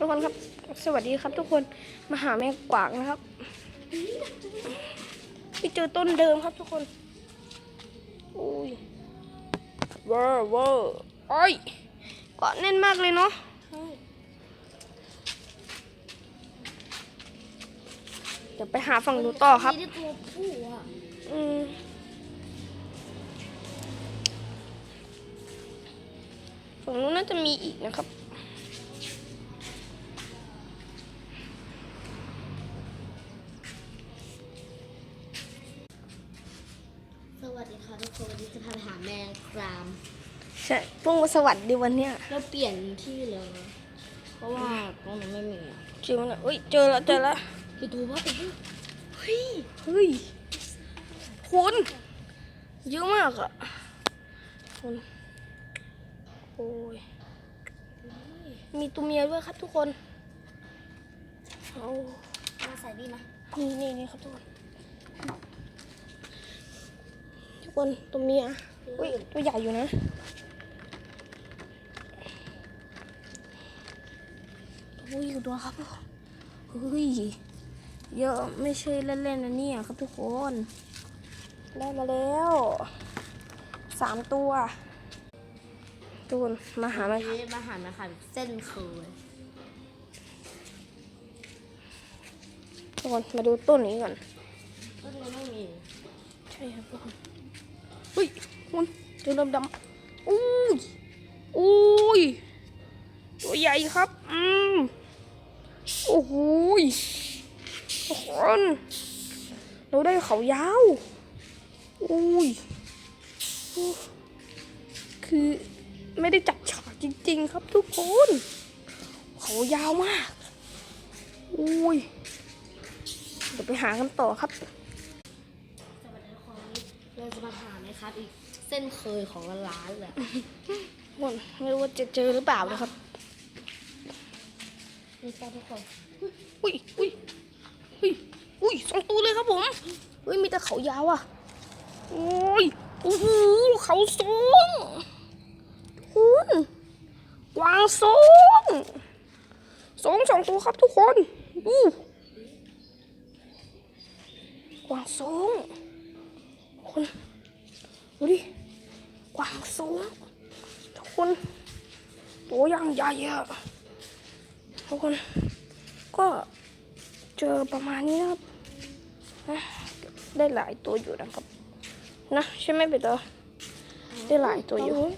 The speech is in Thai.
ทุกคนครับ สวัสดีครับทุกคนมาหาแมงกวางนะครับไปเจอต้นเดิมครับทุกคนอุ้ยเวอร์เวอร์โอ้ยเกาะแน่นมากเลยเนาะเดี๋ยวไปหาฝั่งดูต่อครับอืมฝั่งนู้นน่าจะมีอีกนะครับ วัสดีค่ะทุกคนวันนี้จะพาไปหาแมงกรามใช่พวกสวัสดีวันเนี้ยเราเปลี่ยนที่เลยนะเพราะว่าตรงนั้นไม่มีอะจริงนะเอ้ยเจอแล้วเจอแล้วคือตัวว่าตัวผู้เฮ้ยเฮ้ยคุณเยอะมากอะคุณโอ้ยมีตัวเมียด้วยครับทุกคนเอามาใส่ดีนะนี่นี่นี่ครับทุกคน ทุกคนตัวเมียอุ้ยตัวใหญ่อยู่นะ อุ้ยดูครับทุกคนเฮ้ยเยอะไม่ใช่เล่นๆนะเนี่ยครับทุกคน ได้มาแล้วสามตัวทุกคนมาหาไหมวันนี้มาหานะคะเส้นเคยทุกคนมาดูต้นนี้ก่อนต้นนี้ไม่มีใช่ครับทุกคนเฮ้ยคุณเจอดำดำอุ้ยอุ้ยตัวใหญ่ครับ อืมโอ้โหยทุกคนเราได้เขายาวอุ้ยคือไม่ได้จับฉากจริง ๆ ครับทุกคน เขายาวมาก อุ้ย เดี๋ยวไปหากันต่อครับ เราจะมาหานะครับ อีกเส้นเคยของร้านเลยหมดไม่รู้ว่าจะเจอหรือเปล่านะครับ นี่จ้าทุกคนอุ้ยอุ้ยอุ้ยอุ้ยสองตัวเลยครับผมเฮ้ยมีแต่เขายาวอะโอ้ยโอ้โหเขาสูงคุณกวางสูงสองสองตัวครับทุกคนดูกวางสูง คนดูดิกวางสูงทุกคนตัวยังใหญ่อะทุกคน ก็เจอประมาณนี้นะครับนะได้หลายตัวอยู่นะครับ นะใช่ไหมเบเตอร์ได้หลายตัวอยู่